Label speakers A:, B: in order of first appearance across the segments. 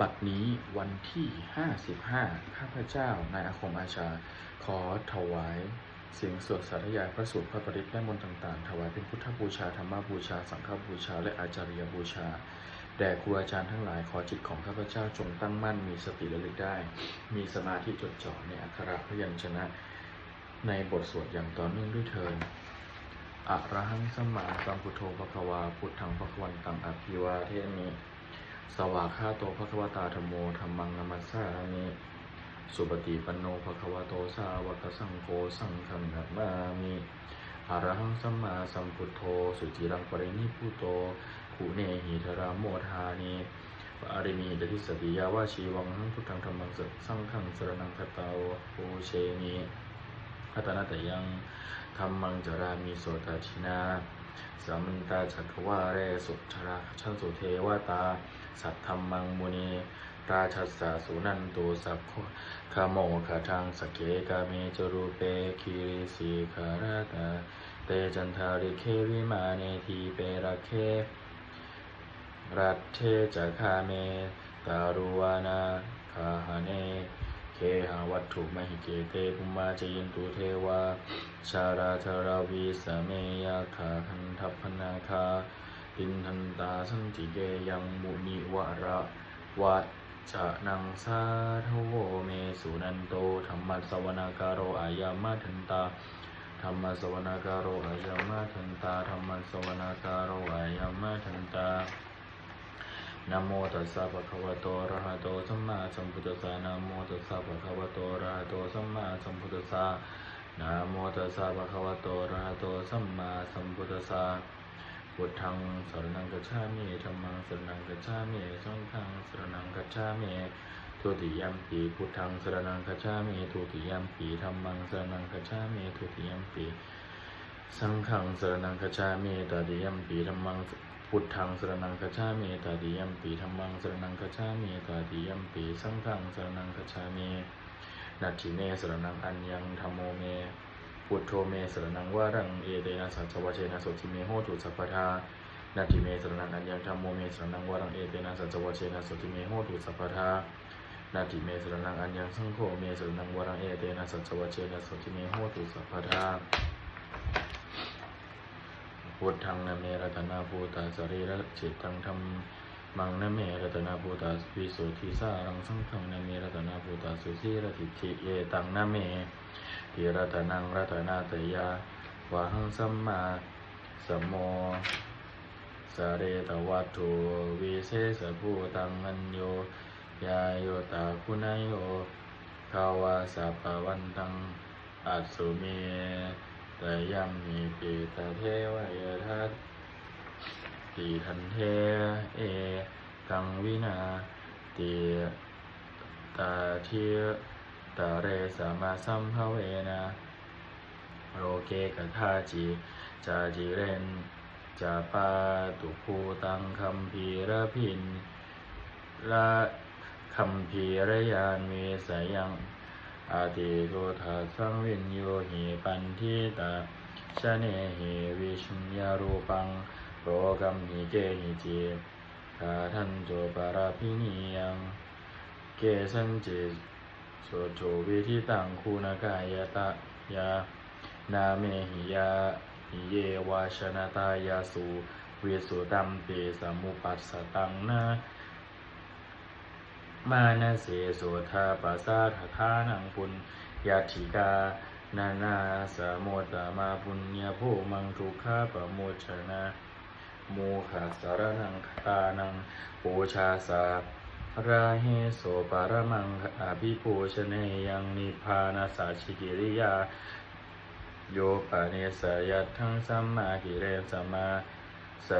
A: บัดนี้วันที่ 55 ข้าพเจ้า นายอาคมอาชา ขอถวาย เสียงสวดสาธยายพระสูตรพระปริตและมนต์ต่างๆ ถวายเป็นพุทธบูชา ธรรมบูชา สังฆบูชา และอาจาริยบูชา แด่ครูอาจารย์ทั้งหลาย ขอจิตของข้าพเจ้าจงตั้งมั่น มีสติระลึกได้ มีสมาธิจดจ่อในอักขระพยัญชนะ ในบทสวดอย่างต่อเนื่องด้วยเทินอะระหังสัมมาสัมพุทโธภควาพุทธังภควันตังอภิวาเทมิ สวากขาโตภควตาธรรมโมธรรมังนามัสสามิสุปฏิปันโนภควโตสาวกสังโฆสังฆังนามามิอะรหังสัมมาสัมพุทโธ สุจิรังปรินิพุโตขุเนหิธารามโมทานิปาริมีดทิสติยาวาชีวังหังพุทธังธรรมังสังฆังสรนังคตาโอเชมิพัตนาตยังธรรมังจารามิโสตชินา สัมมันตาจักขวาเรสุชราชันสุเทวตา สัทธรรมังมุนี ราชัสสะสุนันตุสัพพะขโมขทังสเกกาเมจรูเปคิริสีคาราตา เตจันทาริเควิมาเนทีเประเค รัตเทจักขาเมตารุวานาคาหาเน เคหาวัตถุมหิเกเตภุมาจยินตุเทวา ชาราธราวีสเมยาขาคันทัพนาคาตินทันตาสันติเกยังมุนิวระวัจะนังสาทโวเมสุนันโตธรรมสวนาการโรอายามาทันตาธรรมสวนาการโรอายามาทันตาธรรมสวนาการโรอายามาทันตา นะโมตัสสะภะคะวะโตอะระหะโตสัมมาสัมพุทธัสสะนะโมตัสสะภะคะวะโตอะระหะโตสัมมาสัมพุทธัสสะนะโมตัสสะภะคะวะโตอะระหะโตสัมมาสัมพุทธัสสะพุทธังสรณังกัจฉามิธัมมังสรณังกัจฉามิสังฆังสรณังกัจฉามิทุติยมปีพุทธังสรณังกัจฉามิทุติยมปีธัมมังสรณังกัจฉามิทุติยมปีสังฆังสรณังกัจฉามิตติยมปีธัมมัง พุทธังสรณังคัจฉามิตาติยัมปีธรรมังสรณังคัจฉามิตาติยัมปีสังฆังสรณังคัจฉามินัตถิเมสรณังอัญญังธรรมโมเมพุทโธเมสรณังวารังเอเตนะสัจวะเชนะโสติเมโหตุสัพพทานัตถิเมสรณังอัญญังธรรมโมเมสรณังวารังเอเตนะสัจวะเชนะโสติเมโหตุสัพพทานาทิเมสรณังอัญญังสังโฆเมสรณังวารังเอเตนะสัจวะเชนะโสติเมโหตุสัพพทา พุทธังนเมรัตนาภูตาสรีระจิตตังธรรมมังนเมรัตนาภูตาวิสุทธิสารังสังฆังนเมรัตนาภูตาสุสีรติทิเยตังนเมทิรัตนังรัตนาตยาวะหังสัมมาสัมโมสเรตวัตถุวิเศษภูตังอัญโยยาโยตาคุณายโยภาวาสัพพวันตังอัสสุเม ต่ยัมมีปีตาเทวยทัตตีทันเทเอ กังวินาตีตาเทียตาเรสามาสัมภเวนะโรเกกทาจิจาจิเรนจาปาตุภูตังคัมพีระพินละคัมพีระยานเวสยัง อาติโกธาสังวินโยหิปันทิตาชะเนหิวิชุญญารูปังโรกัมหิเกหิจิกาทันโจปาราพินียังเกสันจิโสโจวิธิตังคุณกายตะยานาเมหิยาหิเยวาชนะตายาสุวิสุตัมเปสมุปัสสตังนา มานาเสโสธาปัสสาทธานังปุญญาธิกา นานาสโมตมาปุญญาภูมังทุกขาปโมชนะโมขสารนังคตานังปูชาสาราเฮโสปารมังอภิปูชเนยังนิพานาสาชิกิริยา โยปาเนสยัตทั้งสัมมากิเรนสัมมาส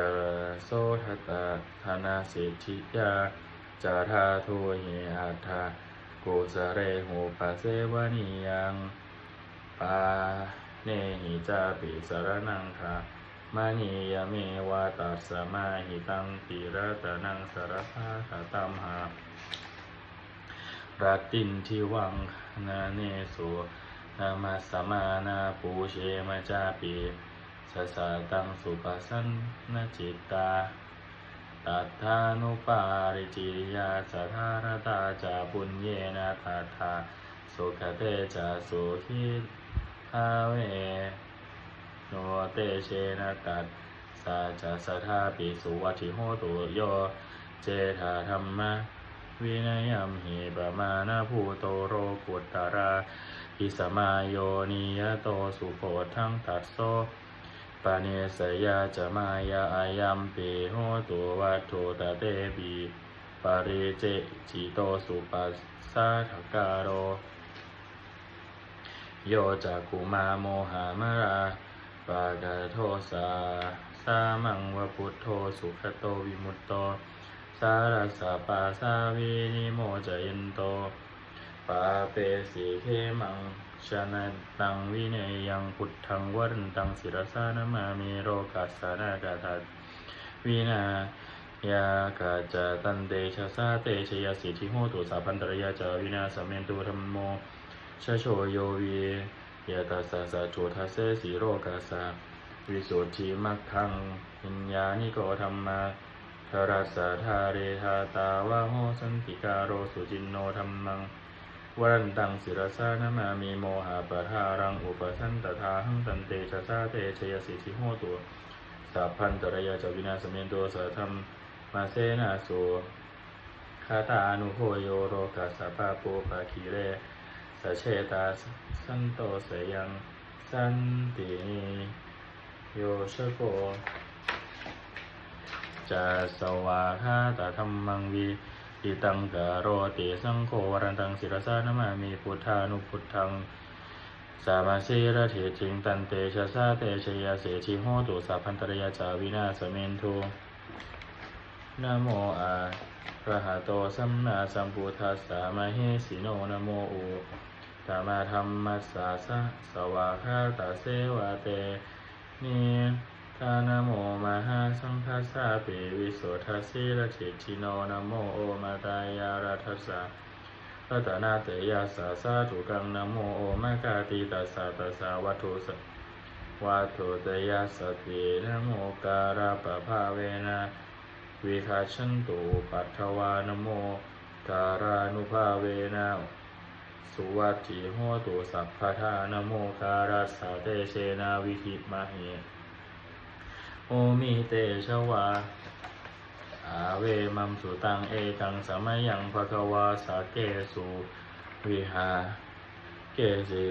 A: โสทัตาธนาเสิทธิยา จาธาทุเยอัฏฐาโกสะเรหูปะเสวนิยังปาเนหิจาปิสารนังคามานิยเมวาตัสสะมาหิตังปิรัตนังสารพาคตัมหารัตินทิวังนาเนสุนามาสมานาปูเชมาจาปิสสะตังสุปัสสันนจิตตา ตัทธานุปาริจิริยาสัทธารตาจาปุญเยนะตัทธาสุขเตจาสุขิทาเวโนเตเชนะตัสสาจะสัทธาปิสุวัติโหตุโยเจธาธรรมะวินัยมหิปมานาภูโตโรกุตตราอิสมาโยนิยโตสุโพทังตัสโซ ปาเนสยาจะมายาอายัมปีโหตุวัตถุตะเตปีปาริเจจิโตสุปัสสะทกาโร โยจักกุมาโมหามราปากาโทสาสามังวพุทโธสุขโตวิมุตโต สารัสสะปาสาวินิโมจยันโต ปาเปสีเคมัง ชนะตังวิเนยยังพุทธังวรันตังศิรสานามามิโรกัสสานากาทัดวินายากาจตันเตชะสาเตชยสิทธิโหตุสาพันตรยาจาวินาสเมนตุธรรมโมชโชโยวียะตัสสะสะโจทัสเสสีโรกัสสะวิสุทธิมัคคังหิญญานิโกธรรมาทรัสสะทาเรธาตาวะโหสันติการโรสุจินโนธรรมัง วันตังศิรสานามามีโมหะปะทารังอุปสันตทาหังตันเตชะสาเตชยสิทิโหตัวสัพพันตระยาจวินาสเมนโตสะธรรมมาเสนาสุคาตานุโหโยโรกัสสะปะโปปะคีเรสเชตาสันโตเสยังสันติโยชโกจะสวาคาตธรรมังวี อิตังกะโรติสังโฆวรันตังศิรสานามามีพุทธานุพุทธังสามาสีระเถจิงตันเตชะสาเตชยาเสชิโหตุสัพพันตรยาจาวินาสเมนทุนะโมอะระหะโตสัมมาสัมพุทธัสสะมะเฮสิโนนะโมอุตมะธรรมัสสะสะสวาคาตาเสวะเตนิ ทานะโมมหาสังฆสสะเปวิโสทัสสิระเถจิโนนะโมโอมาตายารัทัสสะรัตนาเตยาสาสาธุกังนะโมโอมะกาติตัสสะตัสสะวัตถุสะวัตถุเตยาสตินะโมการาปะภาเวนะวิคาชันตุปัทวานโมการานุภาเวนะสุวัตถิโหตุสัพพทานโมการัสสะเตเชนาวิหิมะเห โอมิเตชวาอาเวมัมสุตังเอกังสมัยยังภะคะวาสาเกสุวิหา เกสิ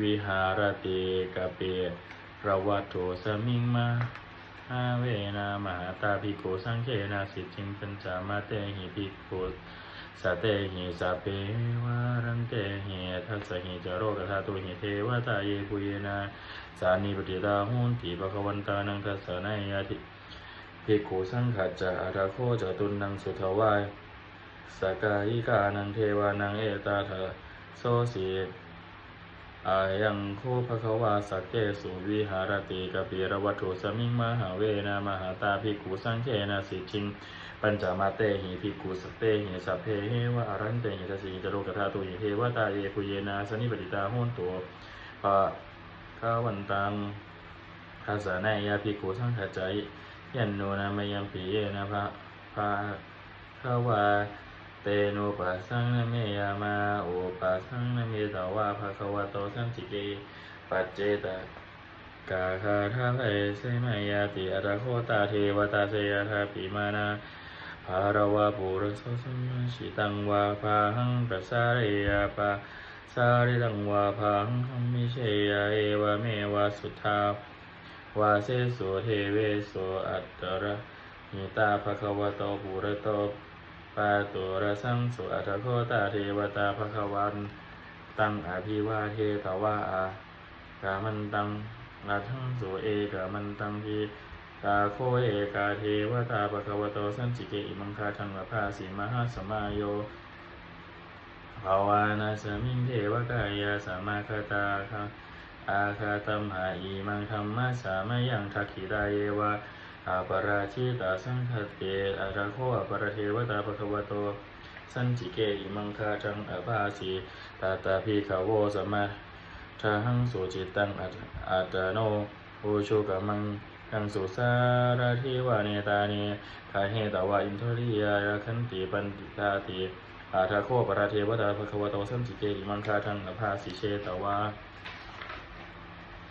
A: วิหารติกะเประวัตโตสมิงมาอาเวนามหาตาภิกขุสังเขนาสิจิงปัญจามาเตหิภิกขุ สเตหิสาเพวารันเตหิทัสหิจโรกธาตุหิเทวตาเยปุเยนาสานิปติตาหุนติภควันตานังทัสนายาติภิกขุสังขัจจะอาราโคจตุนังสุทวายสกายิกานังเทวานังเอตาเถโสสี อายังโคภควาสักเกสุวิหารติกปีรวัตถุสมิงมหาเวนามหาตาภิกขุสังเขนาสิจิง ปัญจมาเตหิภิกขุสเตหิสัพเพเหวะอรันเตหิทัสสิจโรกธาตุหิเทวตาเยปุเยนาสนิปติตาโหนตัวปะข้าวันตังภาษาในยาภิกขุสังขจายยันโนนามยังปีเยนะพระพาขาวา เตโนปัสสังนเมยามาโอปัสสังนเมตาวาภะคะวะโตสัมจิเกปัจเจตกาคาทาเอเสมายาติอาราโคตาเทวตาเสยทาปิมานาภารวะปุรสสัมชิตังวาภาหังประสาเรยาปะสาริตังวาภาหังคมมิเชยาเอวะเมวะสุทธาวาเสโสเทเวโสอัตตระหิตาภะคะวะโตปุระโต ปาตุระสังสุอัตโคตาเทวตาภะคะวัน ตังอภิวาเทตวาอากามันตังนาทังสุเอกามันตังทีกาโคเอกาเทวตาภะคะวโตสันจิเกอิมังคาทังวะภาสีมหาสมาโยภาวานาสมิงเทวกายาสมาคตาคังอาคาตัมหาอีมังธรรมะสามายังทักขิไดเยวะ อาปราชิตาสังคเตอาราโคอปรเทวตาภควโต สันจิเกอิมังคาจังอาภาสีตาตาพีขาวโวสมะทาหังสุจิตังอัตอัตโนโอโชกมังทังสุสารทิวาเนตาเนคาเหตาวาอินทริยาคันติปันติตาติอาทาโคปราเทวตาภควโตสัมจิเกอิมังคาทังอภาสิเชตวา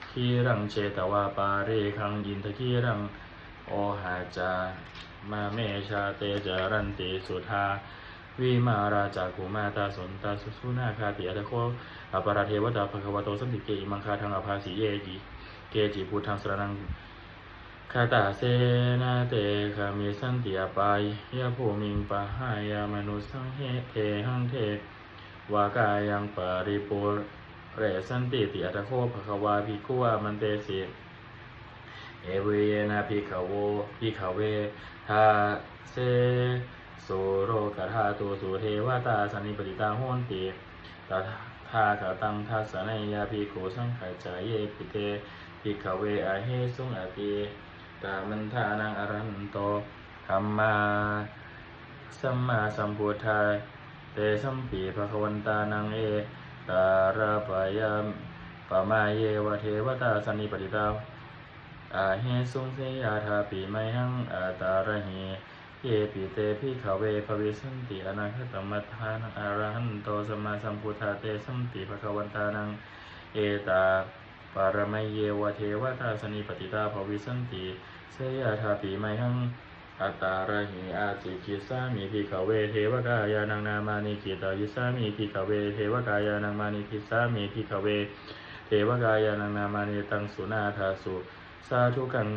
A: คีรังเชตวาปาเรคังยินทคีรัง โอหาจามาเมชาเตจารันติสุธาวิมาราจากุมาตาสนตาสุสุนาคาติอัตโคอปราเทวตาภควโตสัมติเกอิมังคาทังอภาสิเยจิเกจิพุทธังสรนังคาตาเสนาเตคามิสันติอปายยะภูมิงปะหายามนุสังเฮเทหังเทวากายังปริปุเรสันติติอัตโคภควาภิกขุวามันเตสิ เอเวยนะพิขโวพิขเวทาเสโสโรกธาตุสุเทวตาสันนิปติตาโหนติตถาคตังทัสนัยาภิกขุสังขจายเยปิเตพิขเวอะเฮสุงอติตามันทานังอรันโตธัมมาสัมมาสัมพุทธาเตสัมปีภควันตานังเอตาราปายามปมาเยวเทวตาสันนิปติตา อาเฮสุงเสยาธาปีไมหังอาตาระเฮเยปิเตพิขเวภวิสันติอนาคตมัทานังอารหันโตสมาสัมพุทธาเตสัมปิภควันตานังเอตาปารมัยเยวะเทวตาสนิปติตาภวิสันติเสยาธาปีไมหังอาตาระหิอาติคิสามิพิขเวเทวกายานังนามานิกิตายิสามิพิขเวเทวกายานังมานิคิสามิพิขเวเทวกายานังนามานิตังสุนาทาสุ สาธุกัน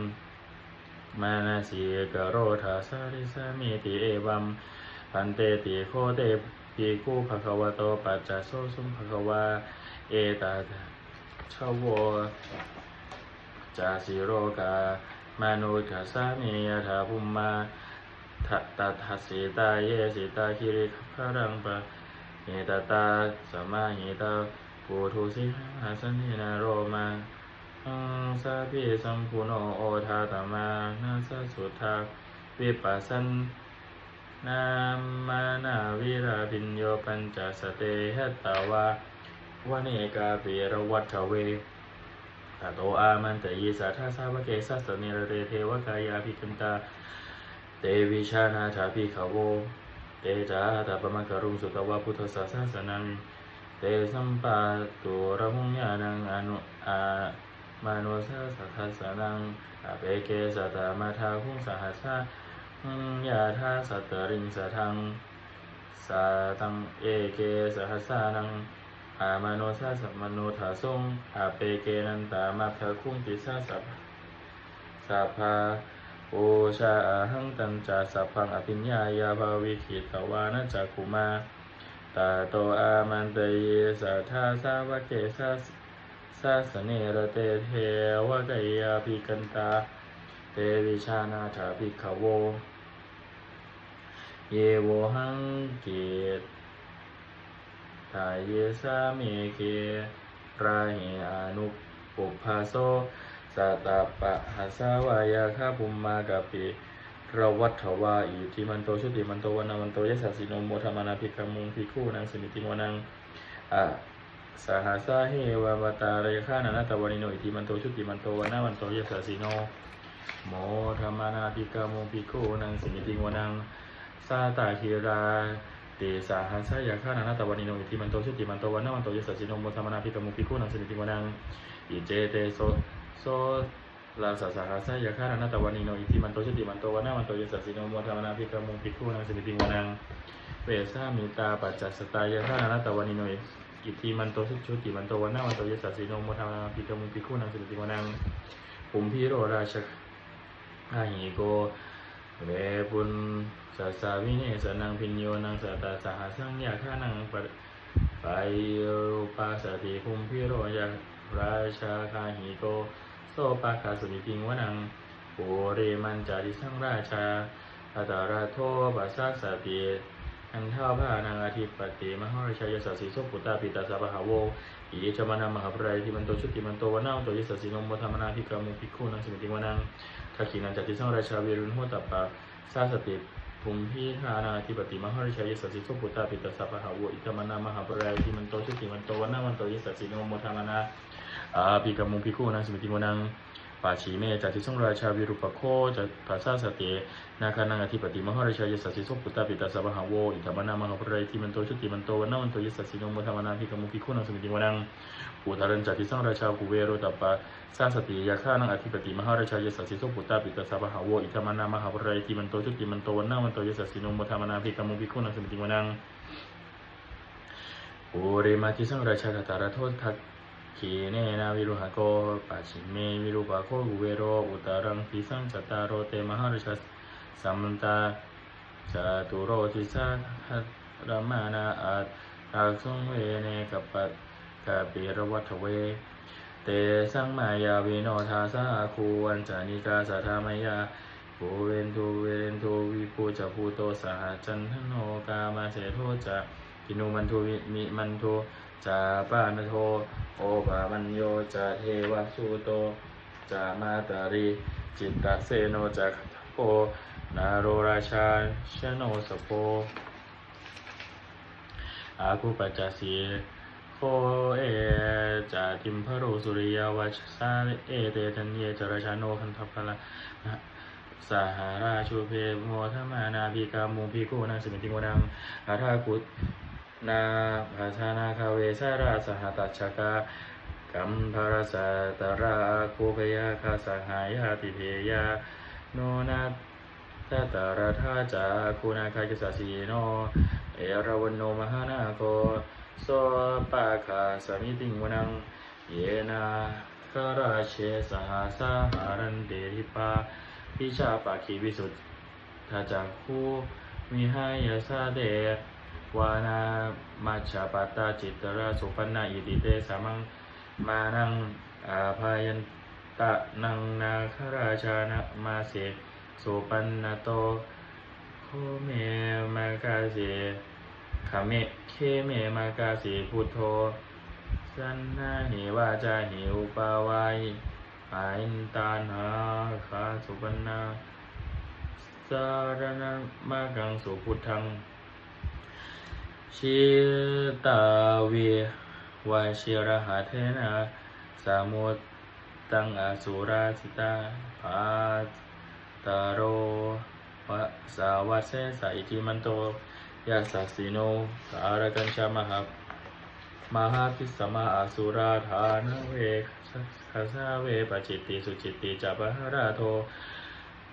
A: มานาสีกโรธาสาริสามีติเอวัมพันเตติโคเตปีกูภควโตปัจจโสสุมภควาเอตาชาวโวจาสิโรกามานุจาสามียถาภุมมาทัตทัสสิตาเยสิตาคิริภารังปะเนตตาสมาหิตาปูทุสิหาสันนินาโรมา อังสาพิสัมพุโนโอทาตมานาสสุทาวิปัสสันนามานาวิราปิญโยปัญจสเตหตตาวาวเนกาปิรวัตเวตโตอามันตยิสัทธาสาวเกสัสเนรเรเทวกายาภิคันตา เตวิชานาถาภิขโว เตจาตาปมังกรุงสุตวะพุทธศาสสนัง เตสัมปาตุระมุญญานังอนุอา มานุสาสัทธสนังอเปเกสัตตมาทาหุงสหัสสะยาทาสัตตริงสัทังสาตังเอเกสหัสสานังอามานุสาสัมมโนทาสงอาเปเกนันตามาทาคุ้งติสาสัพสัพพาโอชาอาหังตันจาสัพพังอภิญญายาภาวิคิตวานะจักขุมาตาโตอามันเตยสัทธาสาวกเกสัส สาสเนระเตเทวกายาภิกันตา เตวิชานาถาภิกขโว เยโวหังเกตทายเยสามีเคราหิอนุปุพาโซสัตตปะหัสาวายาคาปุมมากะปิระวัฏวาอิทิมันโตชุติมันโตวนามันโตยสสสิโนโมธรรมนาภิกขมุงภิกขุนังสมิติงวนังอะ สหัสาเหวาวตาเรฆานานาตวานิโนอิติมันโตชุติมันโตวนามันโตยสสสิโนโมธรรมานาภิกขโมภิกขุนังสิมิติงวนังสาตาคิราเตสาหัสายาฆานานาตวานิโนอิติมันโตชุติมันโตวนามันโตยสสสิโนโมธรรมานาภิกขโมภิกขุนังสิมิติงวนังอิเจเตโสโซลาสสหัสายาฆานานาตวานิโนอิติมันโตชุติมันโตวนามันโตยสสสิโนโมธรรมานาภิกขโมภิกขุนังสิมิติงวนังเวสามิตาปัจจัสสตายาฆานานาตวานิโนอิ ทธิมันโตสุชุติมันโตวันนาวันโตยสัสสิโนโมทานาปิกมุปิคุนังสิติวนังภูมิพิโรราชอาหิโกเวปุนสัสสาวิเนสนังพิญโยนังสัตตาสหสังยาฆานังปะไปปาสติภูมิพิโรยาราชาคาหิโกโสปาคาสุนิติงวนังปุเรมันจาริสังราชาอัตตาราโทปัสสะสติ อันท่าพระนางอาทิปติมหาราชายสสีสุปุตตาปิตาสาปหาโวอิจมานามหาปรายที่มันโตชุติมันโตวนาโตยสัสสีนมธรรมนาภิกามุภิกขุนังสมิติวนังทักขินันจติสังราชาเวรุณโหตปะสาสติภูมิพิธานาธิปติมหาราชายสสีสุปุตตาปิตาสาปหาโวอิจมานามหาปรายที่มันโตชุติมันโตวนาวันโตยสัสสีนมธรรมนาอาภิกามุภิกขุนังสมิติวนัง ปาชีเมจัติสงราชาวิรุปโคจัตปัสสาสตินาคานังอธิปติมหาราชายสัสสิโสปุตตาปิตาสบหาโวอิธรรมนามหาปรายติมันโตชุติมันโตวันนามันโตยสัสสิโนมุธรรมนาภิกมุภิกขุนังสมิติวนังอุทารันจัติสังราชากุเวโรตัปปะสาสติยาคานังอธิปติมหาราชายสัสสิโสปุตตาปิตาสบหาโวอิธรรมนามหาปรายติมันโตชุติมันโตวันนามันโตยสัสสิโนมุธรรมนาภิกมุภิกขุนังสมิติวนังโอเรมาทิสังราชาคตารโทษทัก ขีเนนาวิรุหโกปัจฉิเมวิรุปะโคกุเวโรอุตารังทิสังจตารโรเตมหาราชาสัมมันตาจตุโรทิสัทธัรมานาอาตรักสงเวเนกัปปะกะปิรวัตเว เตสังมายาวิโนทาสาคูวันจานิกาสัทธามายาภูเวนทูเวเรนทูวิภูจะภูโตสหจันทโนกามาเสโทจะกินุมันโทวิมิมันโท จาปานโท โอปามันโยจาเทวสุโต จามาตาริจิตตเสโนจักโปนาโรราชาชโนสโปอาคุปัจจสีโคเอจาติมพรุสุริยวัชสาเอเตจันเยจราชาโนคันทพละสหาราชูเพโมทมานาภิกามูภิกุนังสมิติโมนังอาทากุต นาภาชนาคาเวสาราสหตัชกากัมภารสตราคูพยาคาสหายาติเพยาโนนาตตาราธาจาคุณาคายสสีโน เอราวันโนมหานาโกโสปาคาสมิติงวนัง เยนาคาราเชสหาสหารันเดริปาพิชาปาคีวิสุทธาจักคูมิหายาสาเด วานามัชาปตตาจิตระสุปันนาอิติเตสามังมานังอาภายันตะนังนาคราชานะมาเสสุปันนาโตโคเมมากาเสขเมเคเมมากาเสพุทโธสันนาหิวาจาหิอุปาวายอาอินตานาคาสุปันนาสารณมากังสุพุทธัง ชิตาเววาชิรหาเทนะสามุตตังอสุราสิตาภาตาโรวะสาวัสเสสาอิทิมันโตยาสัสสิโนสารกัญชามหามหาพิสมาอสุราธานเวคาสาเวปจิตติสุจิตติจัปหราโท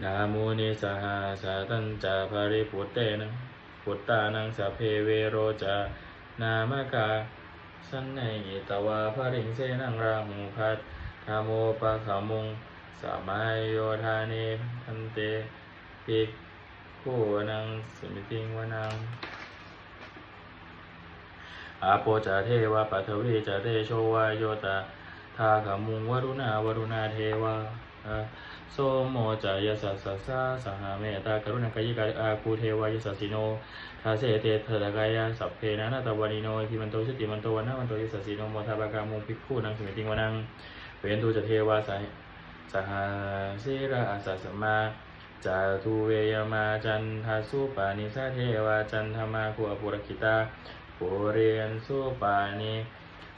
A: นามูนิสหาสาตัญจาภริพุตเตนะ พุตตานังสพเพเวโรจานามกาสันในตวาภริงเสนังราหูพัทธามโมปะขามุงสามัยโยธานิพันเตปิกขูนังสมิติงวนังอาโปจาเทวะปัทวีจาเตโชวายโยตาทาขามุงวรุณาวรุณาเทวะ โสโมจายสัสสะสะสหเมตตากรุณากายิกาอาคูเทวายสัสสิโนทาเสเตเถรกายาสัพเพนะนาตวานิโนทิมันโตชติมันโตวันนามันโตยสัสสิโนโมทาบากามุงภิกขุนังสมิติงวนังเวนตุจะเทวาสายสหสิระอาสัสมาจาทุเวยมาจันทาสุปานิสาเทวาจันทมาคุอปุรคิตาปุเรียนสุปานิ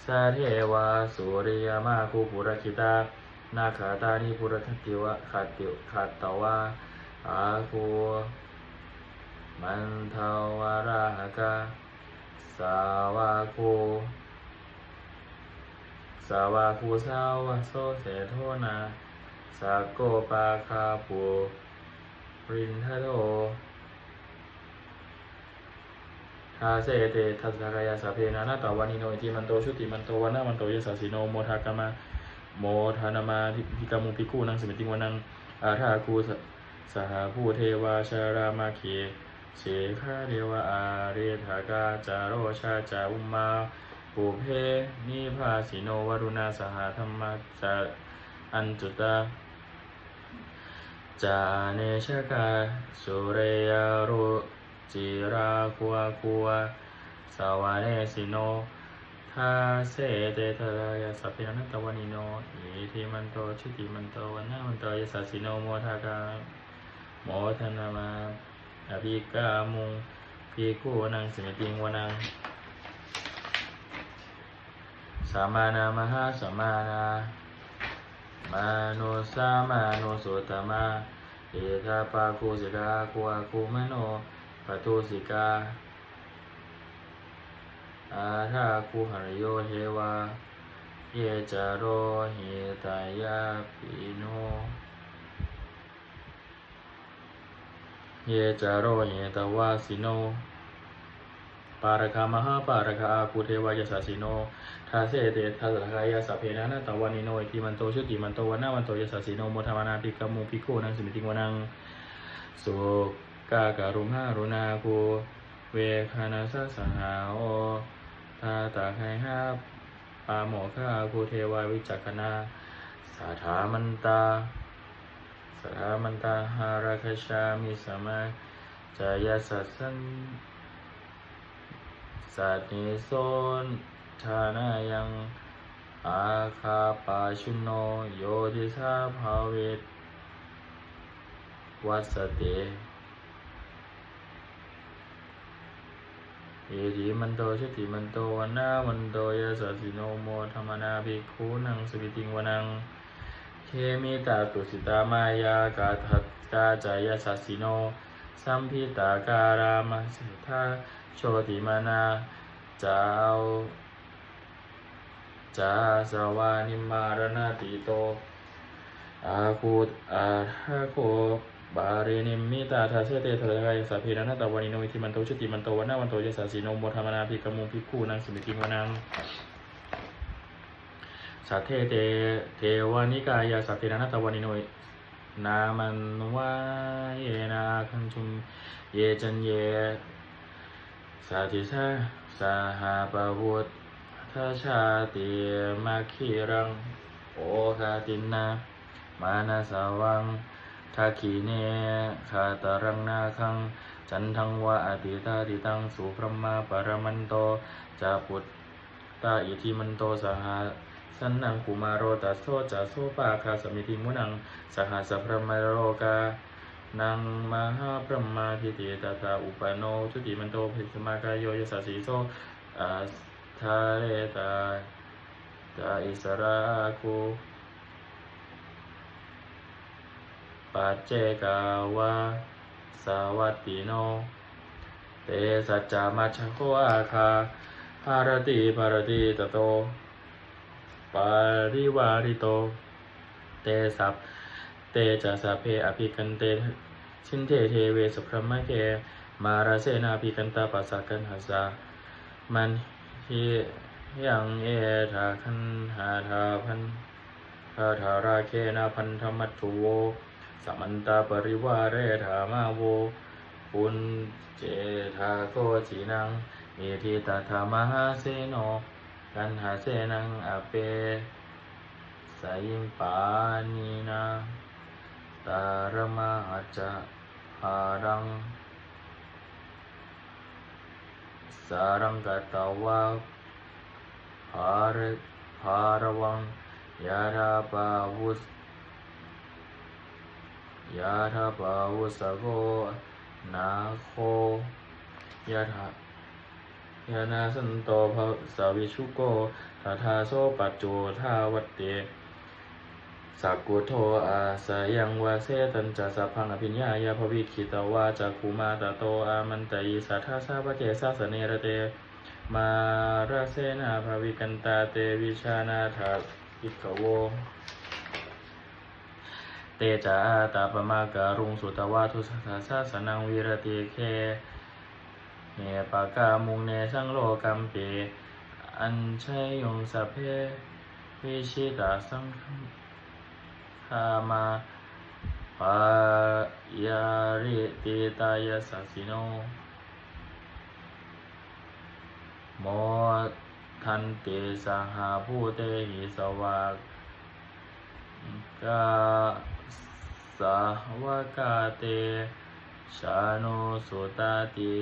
A: สาเทวาสุริยมาคุปุรคิตา นาคาตานิปุรทัตติวะขัตติขัตตวะอาคูมันทาวาราหกาสาวาคูสาวาคูสาวะโซเสโทนาสาโกปาคาปูรินทโททาเสเตทัสกายาสาเพนานาตาวันิโนอิติมันโตชุติมันโตวันนามันโตยสัสสิโนโมทากามา โมทานามาพิกามุปิกูนังสมิติวนังอาทาคูสสหผู้เทวาชารามาเขเชคาเดวะอาเรธากาจาโรชาจาอุมาปุเพนิพาสิโนวรุณาสหธรรมจาอันจุตาจาเนชกาสุเรยารุจิราคัวคัวสวาเนสิโน ทาเสเตทรายาสัพเพนันตวานิโนอิทิมันโตชิติมันโตวันนามันโตยสัสิโนโมทากาโมทนามาอภิกามุงพีคู่นังสมิติงวนังสามานามหาสมานามาโนสามาโนสุตมาเอทาปาคุสิกาคุอาคุมโนปทุสิกา อาทาคุหรโยเทวาเยจาโรเฮตายาปิโนเยจาโรเยตวาสิโน ปารคามหาปารคาอาคูเทวายสสิโน ทาเสเตทัสกายาสเพนะนาตวันนิโนอิทิมันโตชุติมันโตวันนาวันโตยสสิโนโมทามานาภิกขมุภิกขุนังสมิติวนังสุกาการุมหารุณาคูเวคานาสสหาโอ ทาตาไคหาปาโมคาคูเทวาวิจักขณาสาธามันตาสถามันตาหาราคชามิสมาจายาสัสันสัตนิโซนชานายังอาคาปาชุนโนโยติสาภาเวตวัสเต เอธิมันโตชติมันโตวันนาวันโตยาสัสสิโนโมธรรมนาภิกขุนังสวิติงวนัง เคมิตาตุสิตามายากาทัตกาจายสัสสิโน สัมพิตาการามาสิทาโชติมานาจาวจาสวานิมารณติโตอาคูอาทาโค บาเรนิมิตาทาเสเตทะกายสัพเพนตะวานิโนอิทิมันโตชติมันโตวันนาวันโตยสัสสิโนโมธรรมนาภิกขมุภิกขุนังสมิติงวนังสัทเทเตเทวานิกายาสัพเพนะตะวานิโนนามันวาเยนาคันชุมเยจันเยสาธิชาสาหาปะวุฒทาชาติมาคีรัง โอคาตินนา มานาสวัง ทักขีเนคาตารังนาคัง จันทังวะอติตาติตังสุพรหมาปรมันโตจาปุตตาอิทิมันโตสหาสันนังกุมารโรตัสโสจะโสปาคาสมิติมุนัง สหสพรหมโรกานังมหาพรหมาทิติตถาอุปโนทุติมันโตภิกขมากายโยยสัสสิโสอาทาเรตาตาอิสราคู ปัจเจกาวาสวัตติโน เตสัจจามัชโคอาคาภารติภารติตโตปาริวาริโต เตสัพเตจะสัพเพอภิกันเตชินเทเทเวสุพรหมเก มาราเสนาภิกันตาปัสสะกันหัสสะมันฮิยังเอทาคันหาทาพันคาถาราเคนาพันธมัตถุโว สมันตาปริวาเรธามาโวปุณเจทาโกจีนังเอทิตถามหาเสโนกันหาเสนังอเปสายิมปานีนาตารมาอาจะหารัง สารังกตาวาภารภารวังยาธาปาวุส ยาธาปาวุสโกนาโคยาธายานาสันโตภะสาวิชุโกทาทาโซปัจโจทาวัตเตสักกุโทอาสยังวาเสตันจะสัพพังอภิญญายาภวิคิตาวาจักคูมาตโตอามันตยิสัทธาสาปะเกสาสเนระเต มาราเสนาภวิกันตาเตวิชานาถาอิกโว เตจาตาปมาการุงสุตวาทุสัสสะสนังวิรติเคเนปากามุงเนสังโลกัมเป อัญชัยยงสเพวิชิตาสังฆามาปายาริติตายสัสสิโน โมทันเตสหาภูเตหิสวากกา สาวกาเตชาโนสุตติ